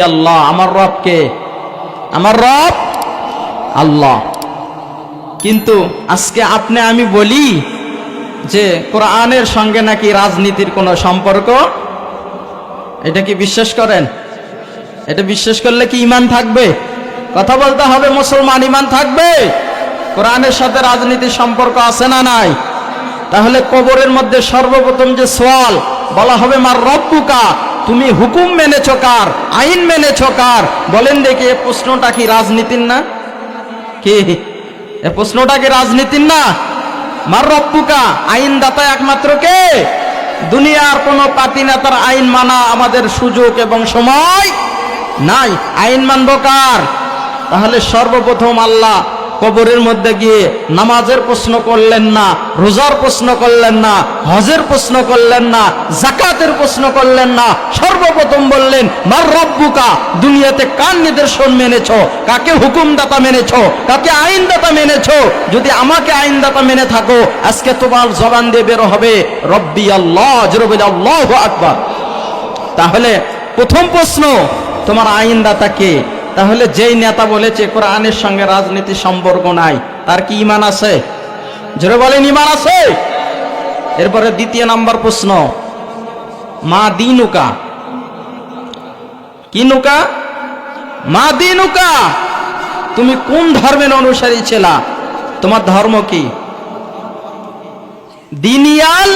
আল্লাহ, আমার রব কে? আমার রব? আল্লাহ। কিন্তু আজকে আপনি, আমি বলি যে কোরআনের সঙ্গে নাকি রাজনীতির কোনো সম্পর্ক? এটা কি বিশ্বাস করেন? এটা বিশ্বাস করলে কি ইমান থাকবে? কথা বলতে হবে, মুসলমান ইমান থাকবে? কোরআনের সাথে রাজনীতির সম্পর্ক আছে না নাই? তাহলে কবরের মধ্যে সর্বপ্রথম যে সোয়াল, বলা হবে, মার রব্বুকা? তুমি হুকুম মেনেছ কার? আইন মেনেছ কার? বলেন দেখি, এ প্রশ্নটা কি রাজনীতির না? কি? এ প্রশ্নটা কি রাজনীতির না? মার রব্বুকা, আইনদাতা একমাত্র কে? দুনিয়ার কোন পাতি নেতার আইন মানা আমাদের সুযোগ এবং সময় নাই। আইন মানব কার? তাহলে সর্বপ্রথম আল্লাহ কবরের মধ্যে গিয়ে নামাজের প্রশ্ন করলেন না, রোজার প্রশ্ন করলেন না, হজের প্রশ্ন করলেন না জাকাতের প্রশ্ন করলেন না, সর্বপ্রথম বললেন, মার রব্বুকা, দুনিয়াতে কার নিদর্শন মেনেছ? কাকে হুকুমদাতা মেনেছ? কাকে আইনদাতা মেনেছ? যদি আমাকে আইনদাতা মেনে থাকো, আজকে তোমার জবান দিয়ে বের হবে, রব্বি আল্লাহ জরবিল আল্লাহ আকবার। তাহলে প্রথম প্রশ্ন, তোমার আইনদাতা কে? তাহলে যেই নেতা বলেছে, কোরআনের সঙ্গে রাজনীতির সম্পর্ক নাই, তার কি ইমান আছে? জোরে বলেন, ইমান আছে? এরপরে দ্বিতীয় নাম্বার প্রশ্ন, মা দিনুকা। কি নুকা? মা দিনুকা, তুমি কোন ধর্মের অনুসারী ছিলা? তোমার ধর্ম কি? দিনিয়াল